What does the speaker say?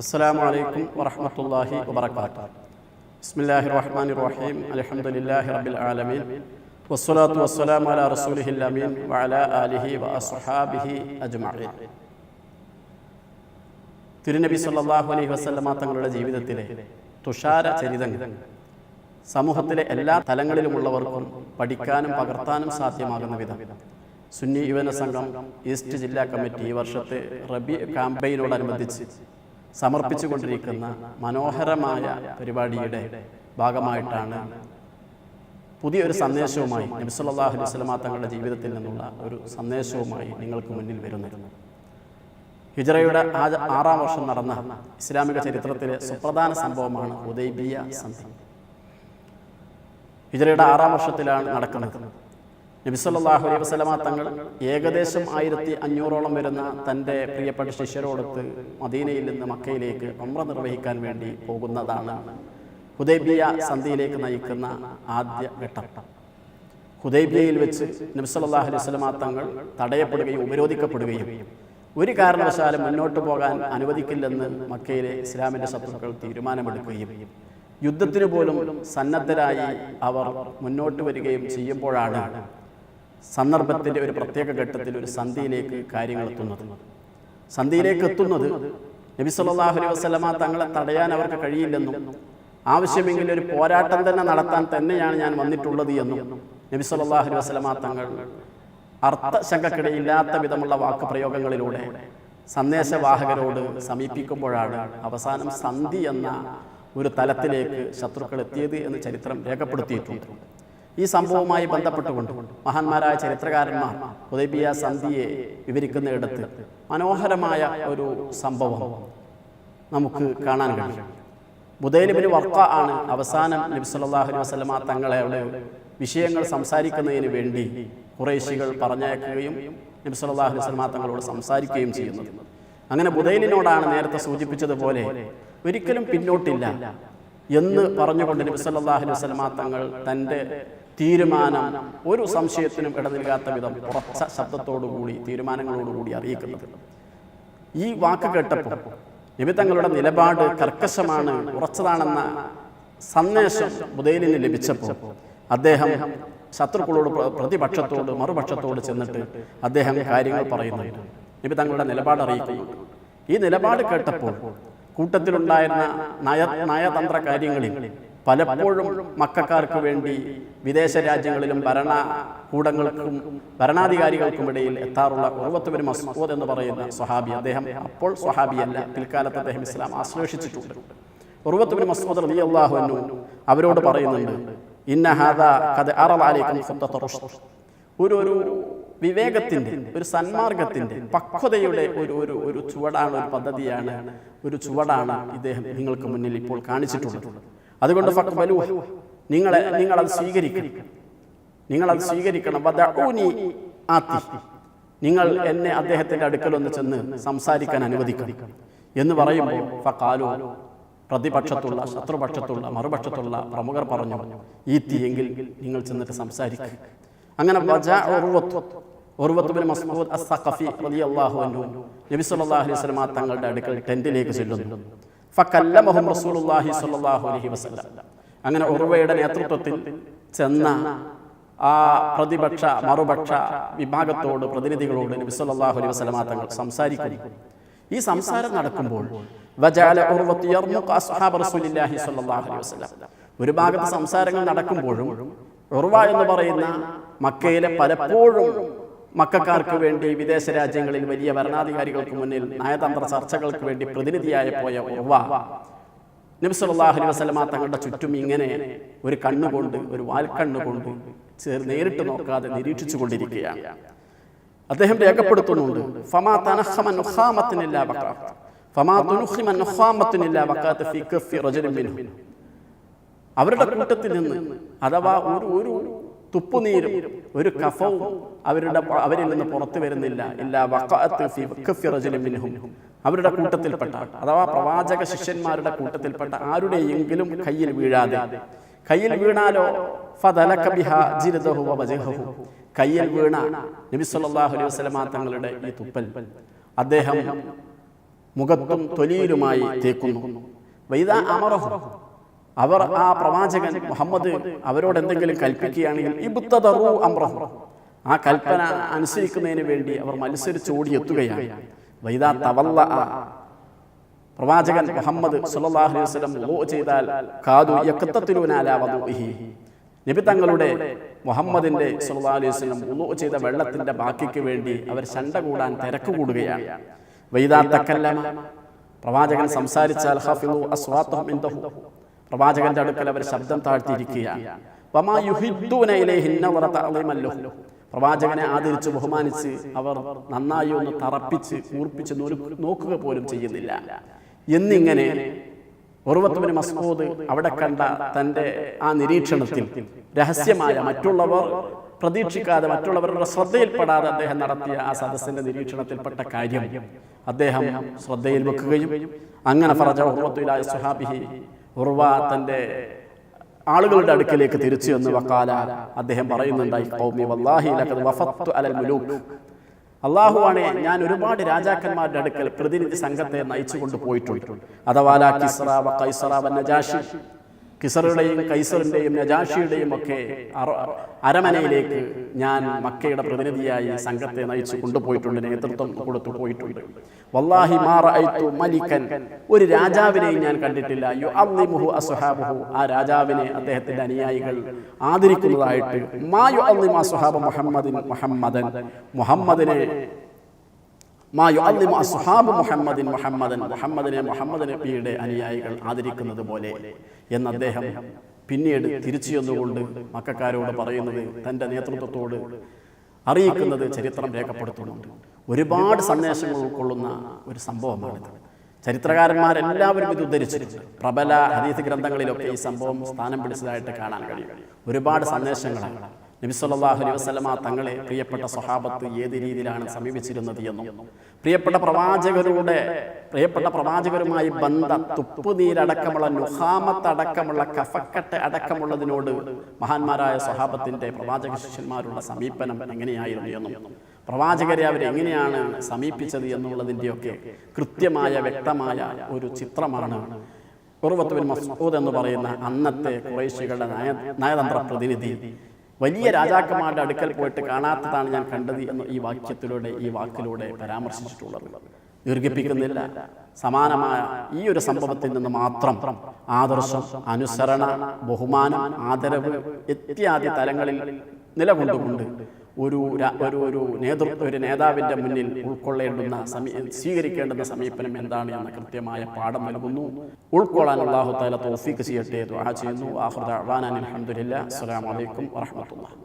السلام عليكم ورحمة الله وبركاته بسم الله الرحمن الرحيم الحمد لله رب العالمين والصلاة والسلام على رسوله الأمين وعلى آله وأصحابه أجمعين തിരുനബി സല്ലല്ലാഹു അലൈഹി വസല്ലമ തങ്ങളുടെ ജീവിതത്തിലെ തുഷാര ചരിതങ്ങൾ സമൂഹത്തിലെ എല്ലാ തലങ്ങളിലുമുള്ളവർക്കും പഠിക്കാനും പകർത്താനും സാധ്യമാകുന്ന വിധം സുന്നി യുവന സംഘം ഈസ്റ്റ് ജില്ലാ കമ്മിറ്റി ഈ വർഷത്തെ റബി ക്യാമ്പയിനോടനുബന്ധിച്ച് സമർപ്പിച്ചുകൊണ്ടിരിക്കുന്ന മനോഹരമായ പരിപാടിയുടെ ഭാഗമായിട്ടാണ് പുതിയൊരു സന്ദേശവുമായി നബി സല്ലല്ലാഹു അലൈഹി വസല്ലമ തങ്ങളുടെ ജീവിതത്തിൽ നിന്നുള്ള ഒരു സന്ദേശവുമായി നിങ്ങൾക്ക് മുന്നിൽ വരുന്നത്. ഹിജറയുടെ ആറാം വർഷം നടന്ന ഇസ്ലാമിക ചരിത്രത്തിലെ സുപ്രധാന സംഭവമാണ് ഉദൈബിയ സന്ധി. ഹിജറയുടെ ആറാം വർഷത്തിലാണ് നടക്കുന്നത്. നബി സല്ലല്ലാഹു അലൈഹി വസല്ലമ തങ്ങൾ ഏകദേശം ആയിരത്തി അഞ്ഞൂറോളം വരുന്ന തന്റെ പ്രിയപ്പെട്ട ശിഷ്യരോടൊത്ത് മദീനയിൽ നിന്ന് മക്കയിലേക്ക് ഉംറ നിർവഹിക്കാൻ വേണ്ടി പോകുന്നതാണ് ഹുദൈബിയ സന്ധിയിലേക്ക് നയിക്കുന്ന ആദ്യ ഘട്ടം. ഹുദൈബിയയിൽ വെച്ച് നബി സല്ലല്ലാഹു അലൈഹി വസല്ലമ തങ്ങൾ തടയപ്പെടുകയും ഉപരോധിക്കപ്പെടുകയും ഒരു കാരണവശാലും മുന്നോട്ട് പോകാൻ അനുവദിക്കില്ലെന്ന് മക്കയിലെ ഇസ്ലാമിന്റെ ശത്രുക്കൾ തീരുമാനമെടുക്കുകയും യുദ്ധത്തിന് പോലും സന്നദ്ധരായി അവർ മുന്നോട്ട് വരികയും ചെയ്യുമ്പോഴാണ് സന്ദർഭത്തിന്റെ ഒരു പ്രത്യേക ഘട്ടത്തിൽ ഒരു സന്ധിയിലേക്ക് കാര്യങ്ങൾ എത്തുന്നത്. സന്ധിയിലേക്ക് എത്തുന്നത് നബി സല്ലല്ലാഹു അലൈഹി വസല്ലമ തങ്ങളെ തടയാൻ അവർക്ക് കഴിയില്ലെന്നും ആവശ്യമെങ്കിൽ ഒരു പോരാട്ടം തന്നെ നടത്താൻ തന്നെയാണ് ഞാൻ വന്നിട്ടുള്ളത് എന്നും നബി സല്ലല്ലാഹു അലൈഹി വസല്ലമ തങ്ങൾ അർത്ഥശങ്കക്കിടയില്ലാത്ത വിധമുള്ള വാക്ക് പ്രയോഗങ്ങളിലൂടെ സന്ദേശവാഹകരോട് സമീപിക്കുമ്പോഴാണ് അവസാനം സന്ധി എന്ന ഒരു തലത്തിലേക്ക് ശത്രുക്കൾ എത്തിയത് എന്ന് ചരിത്രം രേഖപ്പെടുത്തിയിട്ടുണ്ട്. ഈ സംഭവവുമായി ബന്ധപ്പെട്ടുകൊണ്ട് മഹാന്മാരായ ചരിത്രകാരന്മാർ ഉദയബിയ സന്ധിയെ വിവരിക്കുന്നിടത്ത് മനോഹരമായ ഒരു സംഭവം നമുക്ക് കാണാൻ കഴിയും. ബുദൈലിബിന് വർക്ക ആണ് അവസാനം നബി സല്ലല്ലാഹു അലൈഹി വസല്ലമ തങ്ങളെ അവിടെ വിഷയങ്ങൾ സംസാരിക്കുന്നതിന് വേണ്ടി കുറേശികൾ പറഞ്ഞയക്കുകയും നബി സല്ലല്ലാഹു അലൈഹി വസല്ലമ തങ്ങളോട് സംസാരിക്കുകയും ചെയ്യുന്നത്. അങ്ങനെ ബുദൈലിനോടാണ് നേരത്തെ സൂചിപ്പിച്ചതുപോലെ ഒരിക്കലും പിന്നോട്ടില്ല. എന്ന് പറഞ്ഞുകൊണ്ട് നബി സല്ലല്ലാഹു അലൈഹി വസല്ലമ തങ്ങൾ തന്റെ തീരുമാനം ഒരു സംശയത്തിനും ഇടനിൽക്കാത്ത വിധം ഉറച്ച ശബ്ദത്തോടുകൂടി തീരുമാനങ്ങളോടുകൂടി അറിയിക്കുന്നത്. ഈ വാക്ക് കേട്ടപ്പോൾ നബി തങ്ങളുടെ നിലപാട് കർക്കശമാണ് ഉറച്ചതാണെന്ന സന്ദേശം ബുദൈലിന് ലഭിച്ചപ്പോൾ അദ്ദേഹം ശത്രുക്കളോട് പ്രതിപക്ഷത്തോട് മറുപക്ഷത്തോട് ചെന്നിട്ട് അദ്ദേഹം കാര്യങ്ങൾ പറയുന്നുണ്ട് നബി തങ്ങളുടെ നിലപാട് അറിയിക്കുന്നു. ഈ നിലപാട് കേട്ടപ്പോൾ കൂട്ടത്തിലുണ്ടായിരുന്ന നയ നയതന്ത്ര കാര്യങ്ങളിൽ പലപ്പോഴും മക്കാർക്ക് വേണ്ടി വിദേശ രാജ്യങ്ങളിലും ഭരണ കൂടങ്ങൾക്കും ഭരണാധികാരികൾക്കും ഇടയിൽ എത്താറുള്ള ഉറവത്തുപരി മസ്ഊദ് എന്ന് പറയുന്ന സ്വഹാബി അദ്ദേഹം അപ്പോൾ സ്വഹാബിയല്ല. പിൽക്കാലത്ത് അദ്ദേഹം ഇസ്ലാം ആശ്ലേഷിച്ചിട്ടുണ്ട്. ഉറവത്തുബിൻ മസ്ഊദ് റളിയല്ലാഹു അൻഹു അവരോട് പറയുന്നുണ്ട് ഇന്ന ഹാദാ ഖദ് അറവാലേക്കും ഒരു ഒരു വിവേകത്തിന്റെ ഒരു സന്മാർഗത്തിന്റെ പക്വതയുടെ ഒരു ഒരു ഒരു ചുവടാണ് ഒരു പദ്ധതിയാണ് ഒരു ചുവടാണ് ഇദ്ദേഹം നിങ്ങൾക്ക് മുന്നിൽ ഇപ്പോൾ കാണിച്ചിട്ടുള്ളത്. അതുകൊണ്ട് നിങ്ങളെ നിങ്ങളത് സ്വീകരിക്കണം. നിങ്ങളത് സ്വീകരിക്കണം. വദഊനി ആത്തി. നിങ്ങൾ എന്നെ അദ്ദേഹത്തിന്റെ അടുക്കൽ ഒന്ന് ചെന്ന് സംസാരിക്കാൻ അനുവദിക്കണം. എന്ന് പറയുമ്പോൾ ഫഖാലു പ്രതിപക്ഷത്തുള്ള ശത്രുപക്ഷത്തുള്ള മറുപക്ഷത്തുള്ള പ്രമുഖർ പറഞ്ഞു ഈ തീയെങ്കിൽ നിങ്ങൾ ചെന്നിട്ട് സംസാരിക്കുക അങ്ങനെ മസ്ഊദ് അസ്-സഖഫി റളിയല്ലാഹു അൻഹു. നബി സല്ലല്ലാഹു അലൈഹി തങ്ങളുടെ അടുക്കൽ ടെന്റിലേക്ക് ചെല്ലുന്നു. റസൂലുള്ളാഹി സ്വല്ലല്ലാഹു അലൈഹി വസല്ലം. അങ്ങനെ ഉർവയുടെ നേതൃത്വത്തിൽ ചെന്ന ആ പ്രതിപക്ഷ മറുപക്ഷ വിഭാഗത്തോട് പ്രതിനിധികളോട് നബി സല്ലല്ലാഹു അലൈഹി വസല്ലം തങ്ങൾ സംസാരിക്കുന്നു. ഈ സംസാരം നടക്കുമ്പോൾ ഒരു ഭാഗത്ത് സംസാരങ്ങൾ നടക്കുമ്പോഴും ഉറവ എന്ന് പറയുന്ന മക്കയിലെ പലപ്പോഴും മക്കാർക്ക് വേണ്ടി വിദേശ രാജ്യങ്ങളിൽ വലിയ ഭരണാധികാരികൾക്ക് മുന്നിൽ നയതന്ത്ര ചർച്ചകൾക്ക് വേണ്ടി പ്രതിനിധിയായ പോയ ഉർവ നബി സല്ലല്ലാഹു അലൈഹി വസല്ലമ തങ്ങളുടെ ചുറ്റും ഇങ്ങനെ ഒരു കണ്ണുകൊണ്ട് ഒരു വാൽക്കണ്ണുകൊണ്ട് നേരിട്ട് നോക്കാതെ നിരീക്ഷിച്ചു കൊണ്ടിരിക്കുകയാണ്. അദ്ദേഹം രേഖപ്പെടുത്തുന്നുണ്ട്. ഫമാ ബഖാത്ത് ഫമാ ഫി കഫി റജുലിൻ അവരുടെ കൂട്ടത്തിൽ നിന്ന് അഥവാ ഒരു ഒരു തുപ്പുനീരും ഒരു കഫവും അവരുടെ അവരിൽ നിന്ന് പുറത്തു വരുന്നില്ല. ഇല്ല അവരുടെ കൂട്ടത്തിൽപ്പെട്ട അഥവാ പ്രവാചക ശിഷ്യന്മാരുടെ കൂട്ടത്തിൽപ്പെട്ട ആരുടെയെങ്കിലും കയ്യിൽ വീഴാതെ കയ്യിൽ വീണാലോ കയ്യിൽ വീണ നബി സല്ലല്ലാഹു അലൈഹി വസല്ലമ തങ്ങളുടെ ഈ തുപ്പൽ. അദ്ദേഹം മുഖത്തും തൊലിയിലുമായി തേക്കുന്നു. വൈദ അമറഹു. അവർ ആ പ്രവാചകൻ മുഹമ്മദ് അവരോട് എന്തെങ്കിലും കൽപ്പിക്കുകയാണെങ്കിൽ ഇബുത്തദറു അമ്രഹു ആ കൽപ്പന അനുസരിക്കുന്നതിന് വേണ്ടി അവർ മത്സരിച്ച് ഓടിയെത്തുകയാണ്. വൈദാ തവല്ല പ്രവാചകൻ മുഹമ്മദ് സുല്ലാഹു അലൈഹി വസല്ലം വുളൂ ചെയ്താൽ കാതു വദൂഇഹി നബി തങ്ങളുടെ മുഹമ്മദിന്റെ സുല്ലാ അലൈഹി വസല്ലം വുളൂ ചെയ്ത വെള്ളത്തിന്റെ ബാക്കിക്ക് വേണ്ടി അവർ ശണ്ട കൂടാൻ തിരക്ക് കൂടുകയാണ്. വൈദാ തക്കല്ലമ. പ്രവാചകൻ സംസാരിച്ചാൽ ഹഫിളു അസ്വാത്തുഹു പ്രവാചകന്റെ അടുക്കൽ അവർ ശബ്ദം താഴ്ത്തിയിരിക്കുകയാണ്. പ്രവാചകനെ ആദരിച്ച് ബഹുമാനിച്ച് അവർ നന്നായി ഒന്ന് തറപ്പിച്ച് ഊർപ്പിച്ച് നോക്കുക പോലും ചെയ്യുന്നില്ല. എന്നിങ്ങനെ ഉറവത്തുബിന് മസ്മൂദ് അവിടെ കണ്ട തന്റെ ആ നിരീക്ഷണത്തിൽ രഹസ്യമായ മറ്റുള്ളവർ പ്രതീക്ഷിക്കാതെ മറ്റുള്ളവരുടെ ശ്രദ്ധയിൽപ്പെടാതെ അദ്ദേഹം നടത്തിയ ആ സദസ്സിന്റെ നിരീക്ഷണത്തിൽപ്പെട്ട കാര്യം അദ്ദേഹം ശ്രദ്ധയിൽ വെക്കുകയും അങ്ങനെ ഫറജ ഉറവത്തുലായ സുഹാബിഹി ഉർവ തന്റെ ആളുകളുടെ അടുക്കിലേക്ക് തിരിച്ചു എന്ന് വക്കാല അദ്ദേഹം പറയുന്നുണ്ടായി കൗമി വല്ലാഹി വഫത്തു അലൽ അള്ളാഹുവാണ് ഞാൻ ഒരുപാട് രാജാക്കന്മാരുടെ അടുക്കൽ പ്രതിനിധി സംഘത്തെ നയിച്ചു കൊണ്ടുപോയിട്ടുണ്ട് അഥവാ കിസറുടെയും കൈസറിന്റെയും നജാഷിയുടെയും ഒക്കെ അരമനയിലേക്ക് ഞാൻ മക്കയുടെ പ്രതിനിധിയായി സംഘത്തെ നയിച്ചു കൊണ്ടുപോയിട്ടുണ്ട് നേതൃത്വം കൊടുത്തു പോയിട്ടുണ്ട്. വല്ലാഹി മാ റഅയ്തു മലിക്കൻ. ഒരു രാജാവിനെയും ഞാൻ കണ്ടിട്ടില്ല. യു യുഅള്ളിമുഹു അസുഹാബുഹു. ആ രാജാവിനെ അദ്ദേഹത്തിന്റെ അനുയായികൾ ആദരിക്കുന്നതായിട്ട്. മാ യു യുഅള്ളിമു അസ്ഹാബ മുഹമ്മദിൻ മുഹമ്മദൻ. മുഹമ്മദിനെ മാ യുഅല്ലിമു അസ്ഹാബ് മുഹമ്മദിൻ മുഹമ്മദൻ മുഹമ്മദിനെ മുഹമ്മദ് നബിയുടെ അനുയായികൾ ആദരിക്കുന്നത് പോലെ എന്ന് അദ്ദേഹം പിന്നീട് തിരിച്ചു ചെന്നുകൊണ്ട് മക്കാരോട് പറയുന്നത് തന്റെ നേതൃത്വത്തോട് അറിയിക്കുന്നത് ചരിത്രം രേഖപ്പെടുത്തുന്നുണ്ട്. ഒരുപാട് സന്ദേശങ്ങൾ ഉൾക്കൊള്ളുന്ന ഒരു സംഭവമാണിത്. ചരിത്രകാരന്മാരെല്ലാവരും ഇത് ഉദ്ധരിച്ചിട്ടുണ്ട്. പ്രബല ഹദീസ് ഗ്രന്ഥങ്ങളിലൊക്കെ ഈ സംഭവം സ്ഥാനം പിടിച്ചതായിട്ട് കാണാൻ കഴിയും. ഒരുപാട് സന്ദേശങ്ങളാണ്. നബി സല്ലല്ലാഹു അലൈഹി വസല്ലമ തങ്ങളെ പ്രിയപ്പെട്ട സ്വഹാബത്ത് ഏത് രീതിയിലാണ് സമീപിച്ചിരുന്നത് എന്നും പ്രിയപ്പെട്ട പ്രവാചകരുടെ പ്രിയപ്പെട്ട പ്രവാചകരുമായി ബന്ധ തുപ്പുനീരടക്കമുള്ള നുഹാമത്ത് അടക്കമുള്ള കഫക്കട്ട് അടക്കമുള്ളതിനോട് മഹാന്മാരായ സ്വഹാബത്തിന്റെ പ്രവാചക ശിഷ്യന്മാരുടെ സമീപനം എങ്ങനെയായിരുന്നു എന്നും പ്രവാചകരെ അവരെങ്ങനെയാണ് സമീപിച്ചത് എന്നുള്ളതിന്റെയൊക്കെ കൃത്യമായ വ്യക്തമായ ഒരു ചിത്രമാണ് ഉർവത്തുബിൻ മസ്ഊദ് എന്ന് പറയുന്ന അന്നത്തെ കുറേശികളുടെ നയ നയതന്ത്ര പ്രതിനിധി വലിയ രാജാക്കന്മാരുടെ അടുക്കൽ പോയിട്ട് കാണാത്തതാണ് ഞാൻ കണ്ടത് എന്ന് ഈ വാക്യത്തിലൂടെ ഈ വാക്കിലൂടെ പരാമർശിച്ചിട്ടുള്ളത്. ദീർഘിപ്പിക്കുന്നില്ല. സമാനമായ ഈ ഒരു സംഭവത്തിൽ നിന്ന് മാത്രം ആദർശം അനുസരണ ബഹുമാനം ആദരവ് ഇത്യാദി തലങ്ങളിൽ നിലകൊണ്ടുകൊണ്ട് ഒരു ഒരു ഒരു നേതൃത്വ ഒരു നേതാവിന്റെ മുന്നിൽ ഉൾക്കൊള്ളേണ്ടുന്ന സമീ സ്വീകരിക്കേണ്ടുന്ന സമീപനം എന്താണ് എന്ന കൃത്യമായ പാഠം നൽകുന്നു. ഉൾക്കൊള്ളാൻ അള്ളാഹു താല തോഫീക്ക് ചെയ്യട്ടെ ദുആ ചെയ്യുന്നു. ആഹ്റദ അൽഹംദുലില്ലാ. അസ്സലാമു അലൈക്കും വറഹ്മത്തുള്ളാഹി